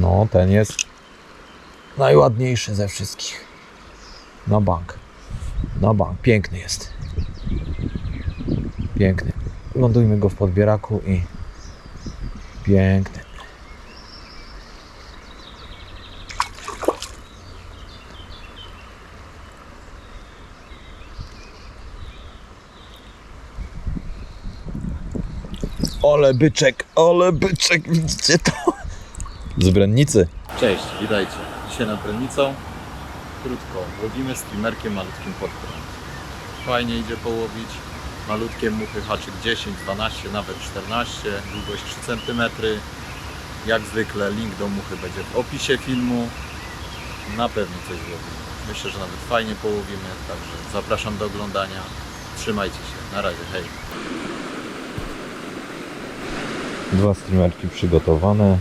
No, ten jest najładniejszy ze wszystkich. Na bank. Na bank. Piękny jest. Piękny. Lądujmy go w podbieraku i piękny. Ole byczek, ole byczek, widzicie to? Z Brennicy. Cześć, witajcie. Dzisiaj nad Brennicą. Krótko, łowimy streamerkiem malutkim podprąd. Fajnie idzie połowić. Malutkie muchy, haczyk 10, 12, nawet 14, długość 3 cm. Jak zwykle link do muchy będzie w opisie filmu. Na pewno coś złowimy. Myślę, że nawet fajnie połowimy, także zapraszam do oglądania. Trzymajcie się, na razie, hej. Dwa streamerki przygotowane.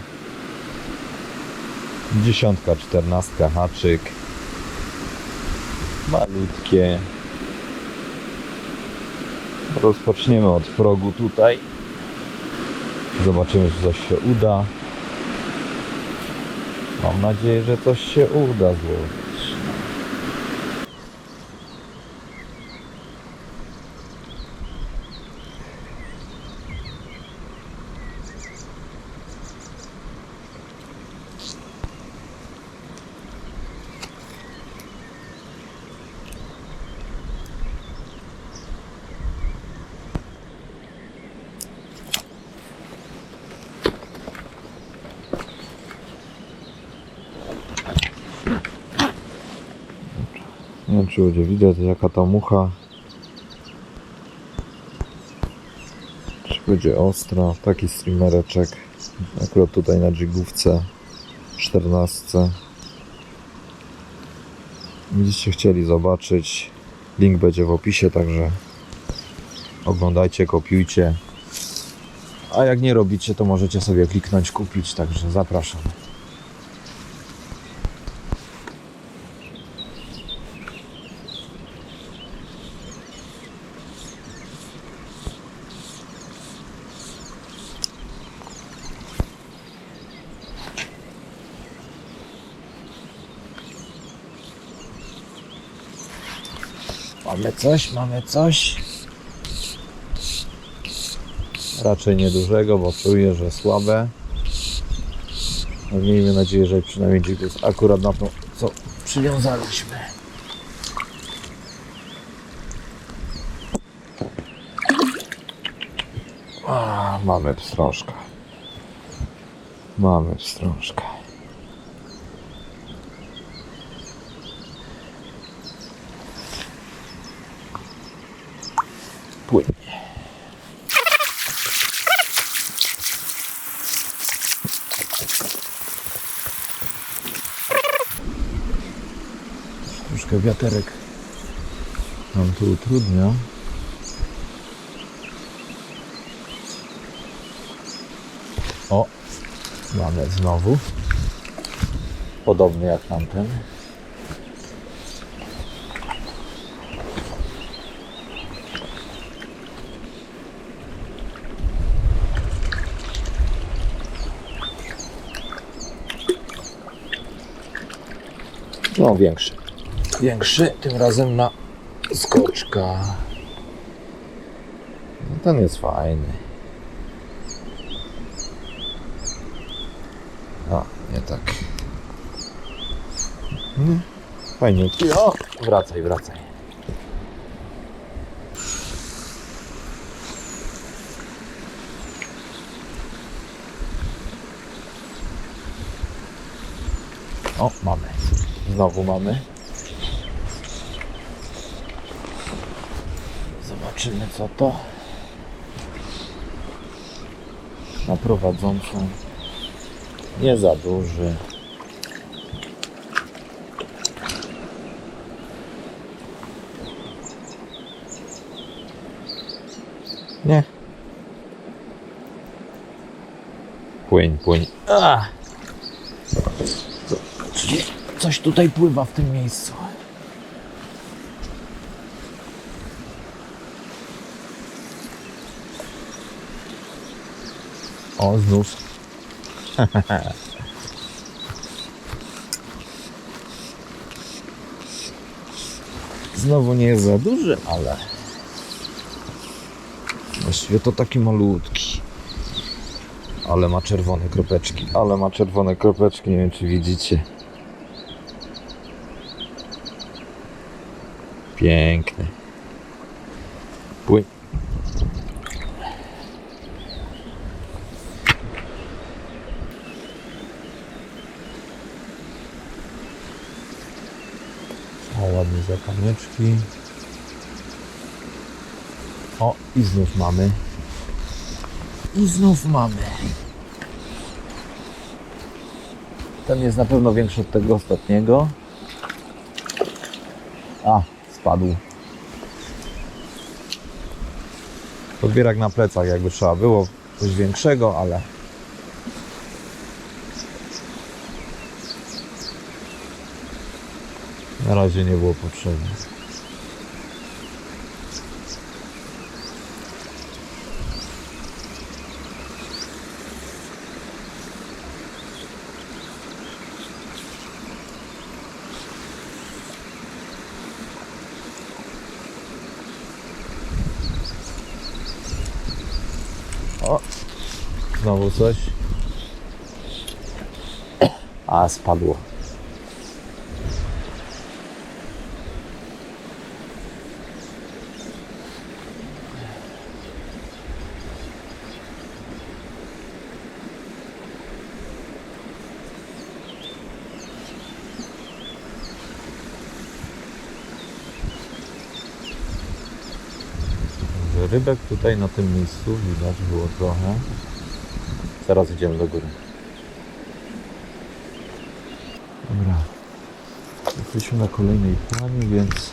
Dziesiątka, czternastka, haczyk. Malutkie. Rozpoczniemy od progu tutaj. Zobaczymy, czy coś się uda. Mam nadzieję, że coś się uda złowić. Nie wiem, czy będzie widać, jaka ta mucha. Czy będzie ostra. Taki streamereczek. Akurat tutaj na dżigówce 14. Gdzieście chcieli zobaczyć. Link będzie w opisie, także oglądajcie, kopiujcie. A jak nie robicie, to możecie sobie kliknąć kupić, także zapraszam. Mamy coś, mamy coś. Raczej niedużego, bo czuję, że słabe. No, miejmy nadzieję, że przynajmniej dźwig jest akurat na to, co przywiązaliśmy. A, mamy pstrążkę. Mamy pstrążkę. Płynie. Troszkę wiaterek nam tu utrudnia. O, mamy znowu. Podobny jak tamten. No, większy. Większy, tym razem na skoczka. No, ten jest fajny. O, nie tak. Fajniutki. O, wracaj, wracaj. O, mamy. Znowu mamy. Zobaczymy co to. Na prowadzącą. Nie za duży. Nie. Płyń, płyń. Czyli coś tutaj pływa w tym miejscu. O, znów. Znowu nie jest za duży, ale właściwie to taki malutki. Ale ma czerwone kropeczki, ale ma czerwone kropeczki, nie wiem czy widzicie. Piękny. Płyń. Ładnie zapalniczki. O, i znów mamy. I znów mamy. Ten jest na pewno większy od tego ostatniego. A, spadł. Podbierak na plecach jakby trzeba było coś większego, ale na razie nie było potrzebne. O, znowu coś. A, spadło. Także Rybek tutaj na tym miejscu widać było trochę. Teraz idziemy do góry. Dobra. Jesteśmy na kolejnej planie, więc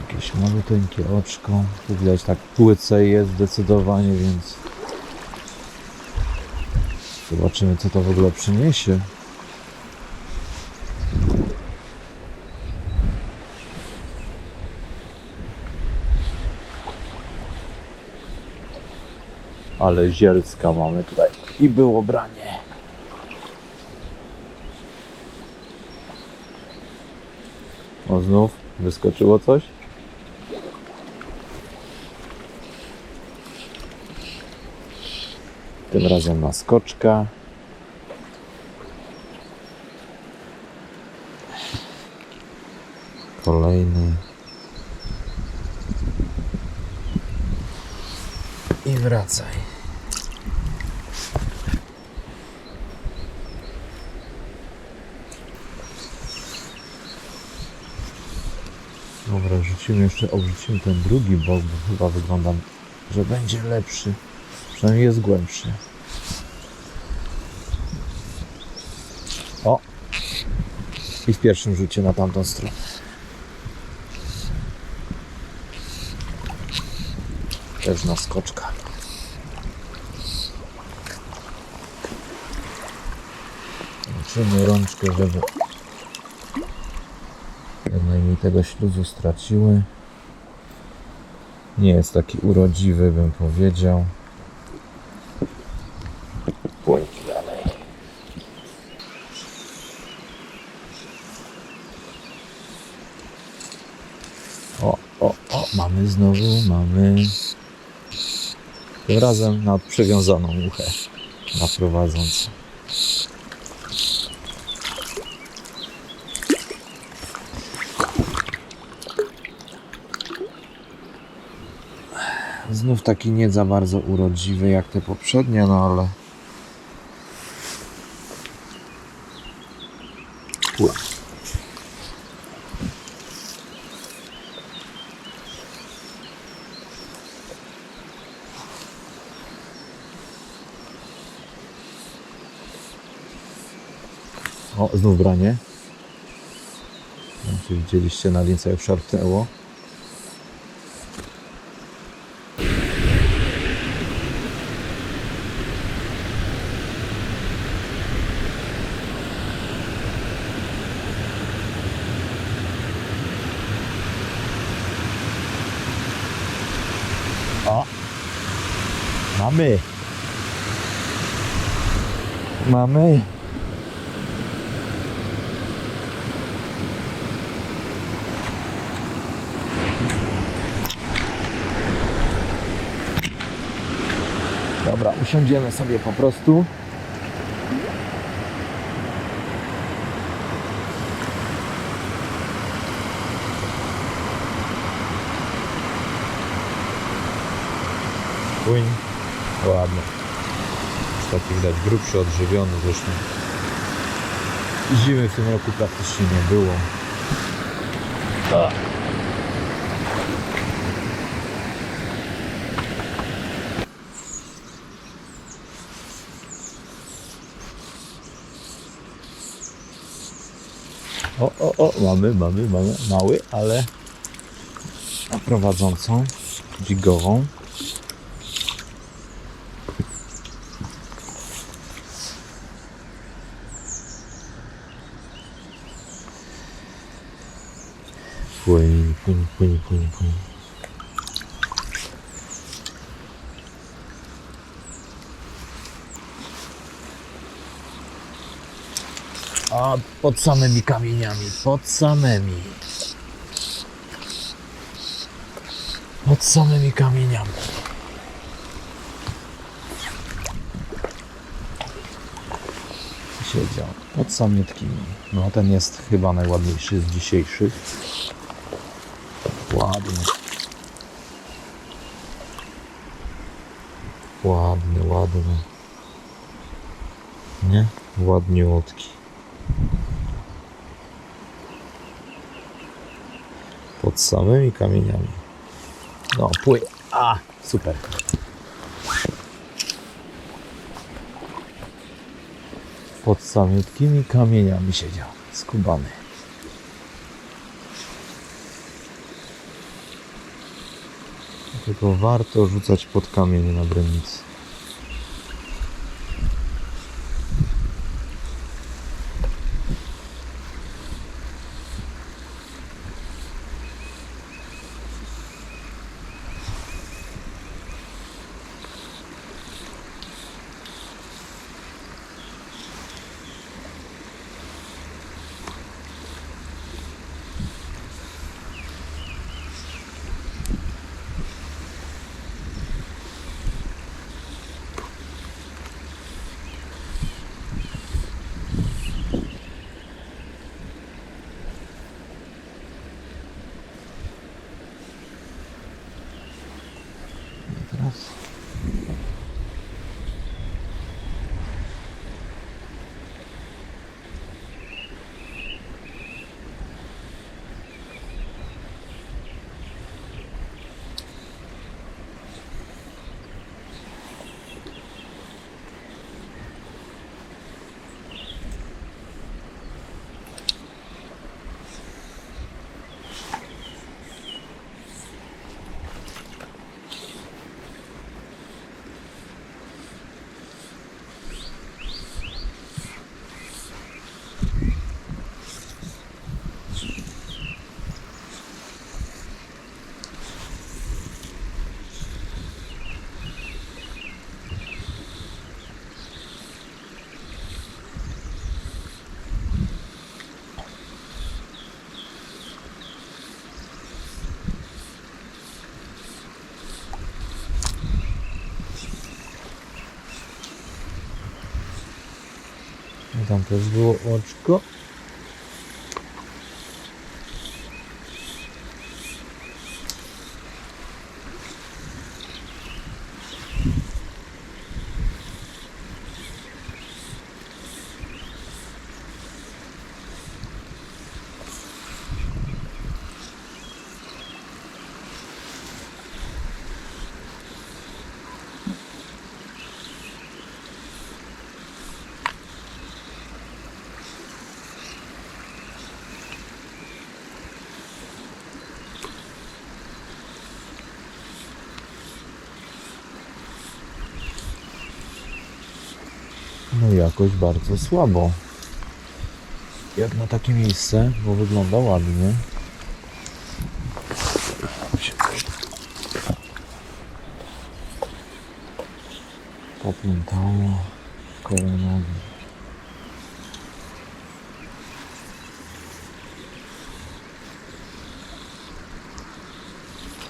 jakieś maluteńkie oczko. Tu widać tak płyce jest zdecydowanie, więc zobaczymy co to w ogóle przyniesie. Ale zielska mamy tutaj. I było branie. O, znów wyskoczyło coś. Tym razem na skoczka. Kolejny. Wracaj. Dobra, wrzucimy jeszcze, obrzucimy ten drugi bok, bo chyba wygląda, że będzie lepszy. Przynajmniej jest głębszy. O! I w pierwszym rzucie na tamtą stronę. Też na skoczka. Zobaczymy rączkę, żeby jak najmniej tego śluzu straciły. Nie jest taki urodziwy, bym powiedział. Płyń dalej. O, o, o, mamy znowu, mamy. Tym razem na przywiązaną muchę na Znów taki nie za bardzo urodziwy jak te poprzednie, no ale. Płyń. O, znów branie. Widzieliście na lince jak szarpnęło. Mamy. Mamy. Dobra, usiądziemy sobie po prostu. Widać grubszy, odżywiony zresztą. Zimy w tym roku praktycznie nie było. O, o, o, mamy, mamy, mamy mały, ale prowadzącą, dźwigową. Płyń, płyń, płyń, płyń. A pod samymi kamieniami, pod samymi. Pod samymi kamieniami. Siedział pod samietkimi. No ten jest chyba najładniejszy z dzisiejszych. Ładny. Ładny, ładny. Nie? Ładniutki. Pod samymi kamieniami. No, płyń. A, super. Pod samiutkimi kamieniami siedział. Skubany. Tylko warto rzucać pod kamienie na bręnicy. I tam też było No jakoś bardzo słabo. Jak na takie miejsce, bo wygląda ładnie. Poplątało koło nogi.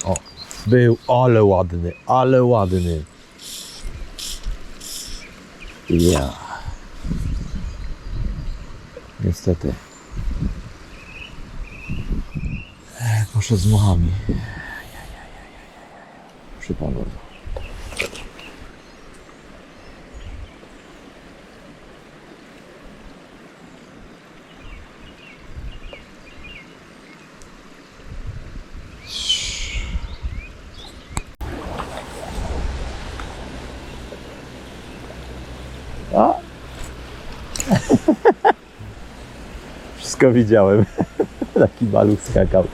O, był, ale ładny, ale ładny. Ja. Niestety. E, Poszedł z muchami. Przypadło. A. Wszystko widziałem. Taki maluch skakał.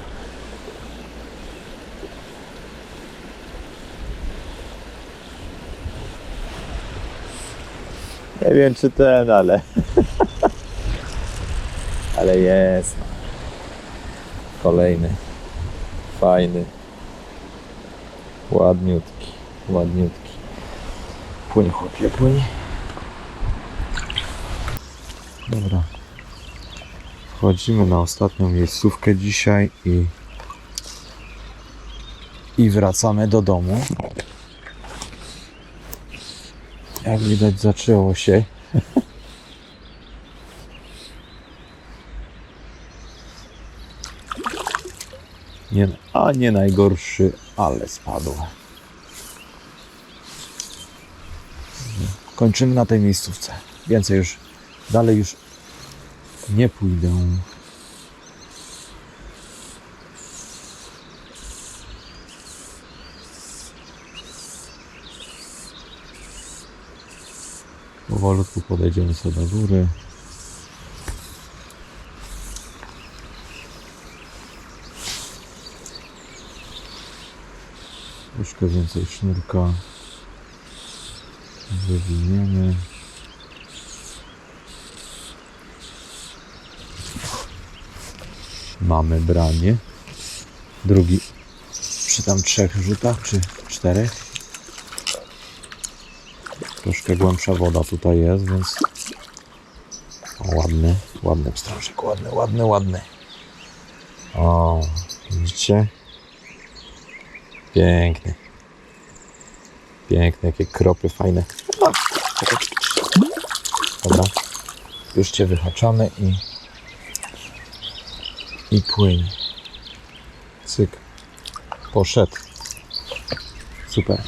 Nie wiem czy ten, ale. Ale jest. Kolejny. Fajny. Ładniutki. Ładniutki. Płyń chłopie, płyń. Dobra. Wchodzimy na ostatnią miejscówkę dzisiaj i i wracamy do domu. Jak widać zaczęło się. Nie, a nie najgorszy, ale spadł. Kończymy na tej miejscówce. Więcej już, dalej już nie pójdę. Powolutku podejdziemy sobie do góry. Troszkę więcej sznurka. Wywiniemy. Mamy branie. Drugi przy tam trzech rzutach, czy czterech. Troszkę głębsza woda tutaj jest, więc o, ładny, ładny pstrążek, ładny, ładny, ładny. O, widzicie? Piękny. Piękne, jakie kropy fajne. O, czekaj. Dobra. Już Cię wyhaczamy i i płyń. Cyk. Poszedł. Super.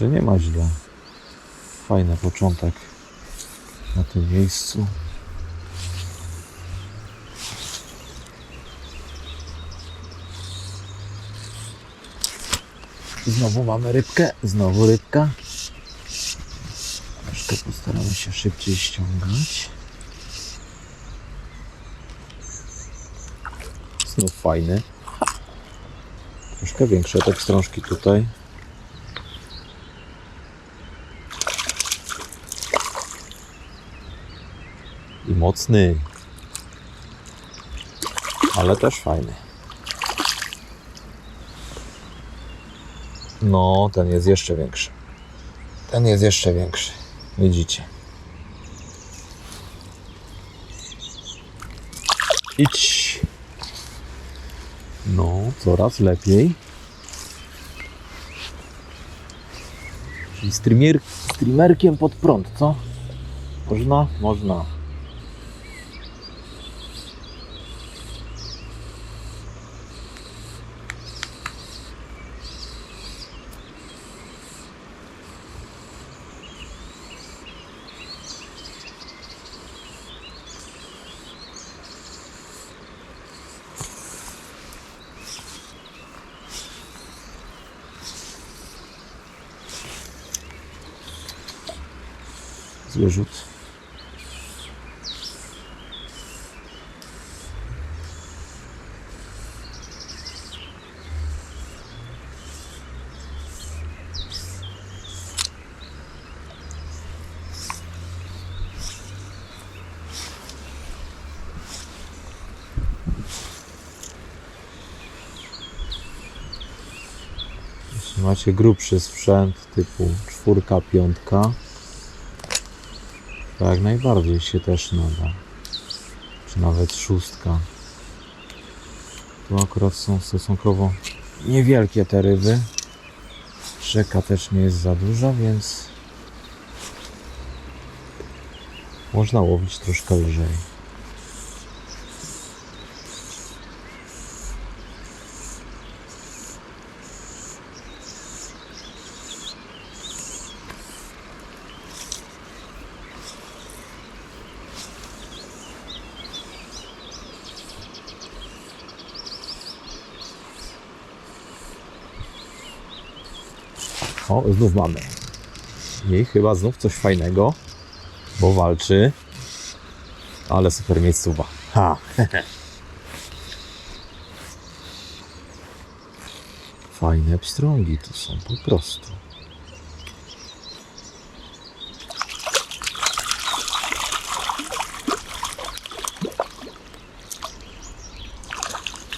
Że nie ma źle. Fajny początek na tym miejscu. Znowu mamy rybkę, znowu rybka. Troszkę postaramy się szybciej ściągać. Znów fajny. Troszkę większe te wstrążki tutaj. Mocny. Ale też fajny. No, ten jest jeszcze większy. Ten jest jeszcze większy. Widzicie. Idź. No, coraz lepiej. Czyli streamer, streamerkiem pod prąd, co? Można? Można. je rzuć. macie grubszy sprzęt typu czwórka, piątka, to jak najbardziej się też nada. Czy nawet szóstka. Tu akurat są stosunkowo niewielkie te ryby. Rzeka też nie jest za duża, więc można łowić troszkę lżej. O, znów mamy. I chyba znów coś fajnego, bo walczy. Ale super miejscowa. Ha! Fajne pstrągi tu są po prostu.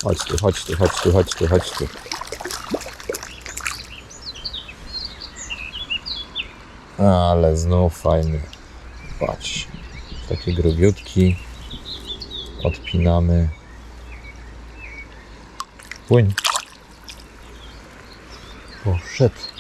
Chodź tu, chodź tu, chodź tu, chodź tu, chodź tu. Ale znów fajny. Patrz. Takie grubiutki. Odpinamy. Płyń. Poszedł.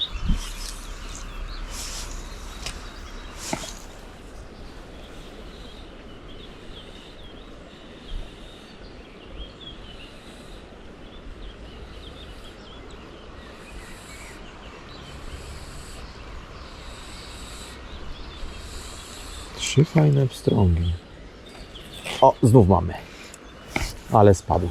Trzy fajne pstrągi. O, znów mamy. Ale spadł.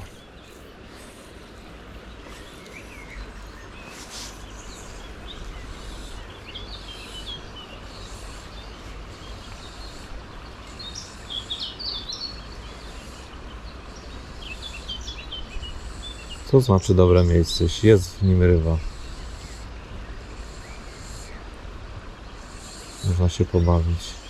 Co znaczy dobre miejsce? Jest w nim ryba. Można się pobawić.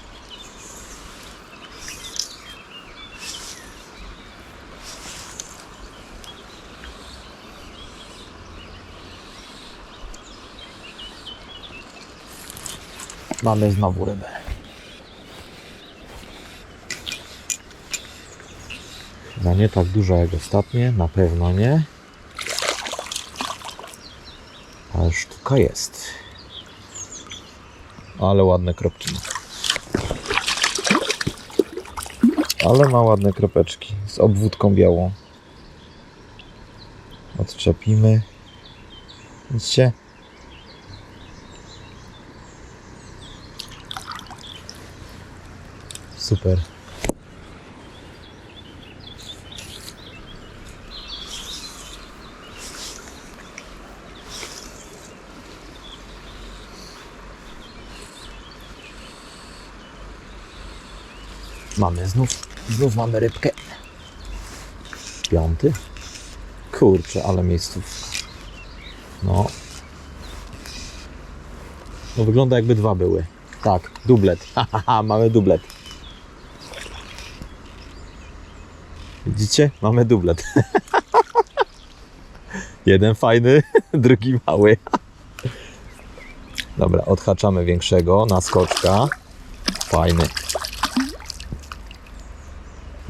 Mamy znowu rybę. Chyba nie tak duża jak ostatnie, na pewno nie. Ale sztuka jest. Ale ładne kropki. Ale ma ładne kropeczki z obwódką białą. Odczepimy. Widzicie? Super. Mamy znów, znów mamy rybkę. Piąty. Kurczę, ale miejscówka. No. No wygląda jakby dwa były. Tak, dublet. Hahaha, mamy dublet. Widzicie? Mamy dublet. Jeden fajny, drugi mały. Dobra, odhaczamy większego na skoczka. Fajny.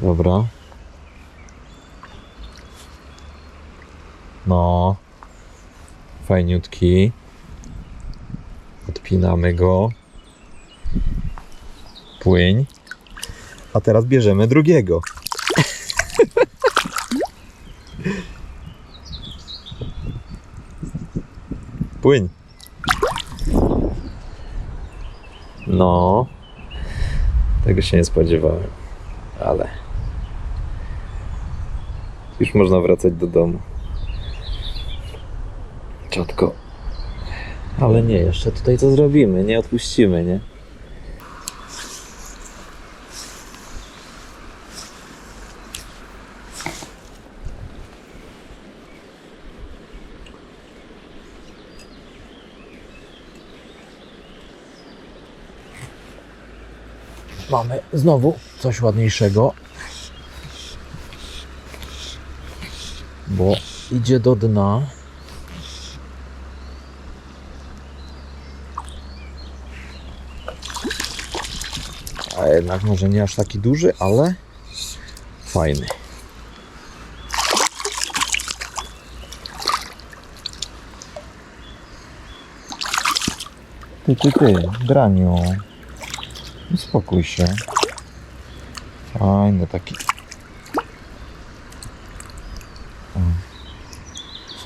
Dobra. No. Fajniutki. Odpinamy go. Płyń. A teraz bierzemy drugiego. Płyń. No. Tego się nie spodziewałem. Ale. Już można wracać do domu. Czotko. Ale nie, jeszcze tutaj co zrobimy, nie odpuścimy, nie? mamy znowu coś ładniejszego. Bo idzie do dna. A jednak może nie aż taki duży, ale fajny. Ty, ty, ty, graniu. Uspokój się. Fajny taki.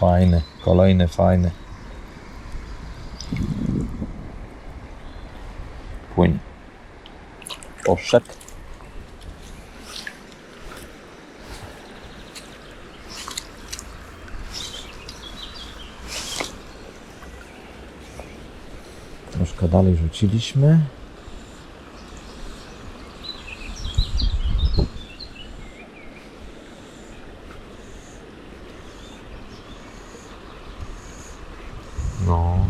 Fajny, kolejny fajny. Płyń. Poszedł. Troszkę dalej rzuciliśmy. No.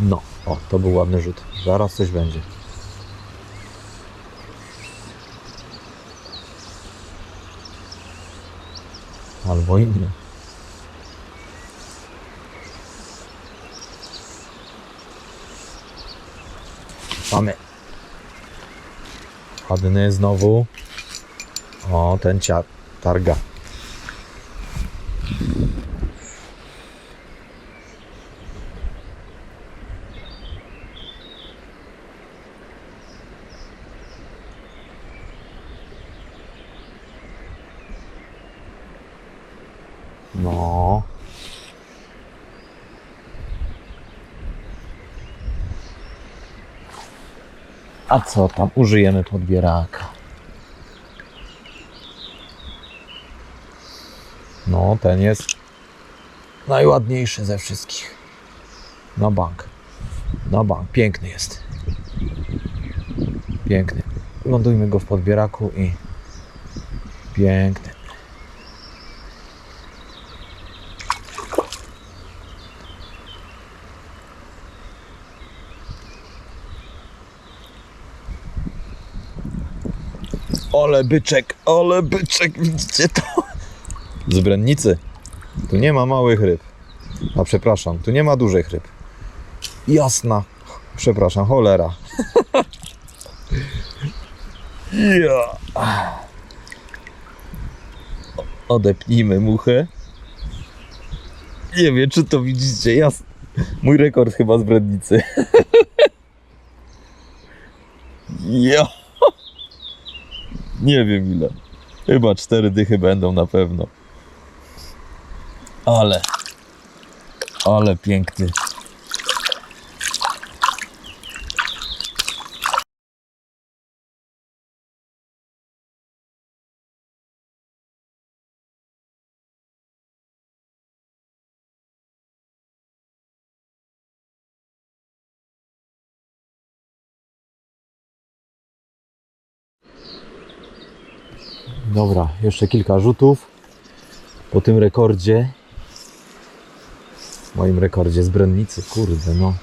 No, o, to był ładny rzut. Zaraz coś będzie. Albo inny. Mamy. Ładny znowu. O, ten cia targa. No. A co tam? Użyjemy podbieraka. No, ten jest najładniejszy ze wszystkich. Na bank. Na bank. Piękny jest. Piękny. Lądujmy go w podbieraku i piękny. Ole byczek, ole byczek, widzicie to? Z Brennicy. Tu nie ma małych ryb. A przepraszam, tu nie ma dużych ryb. Jasna. Przepraszam, cholera. ja. Odepnijmy muchę. Nie wiem, czy to widzicie. Jas... Mój rekord chyba z Brednicy. ja. Nie wiem ile. Chyba cztery dychy będą na pewno. Ale. Ale piękny. Dobra, jeszcze kilka rzutów po tym rekordzie. Moim rekordzie z Brennicy, kurde no.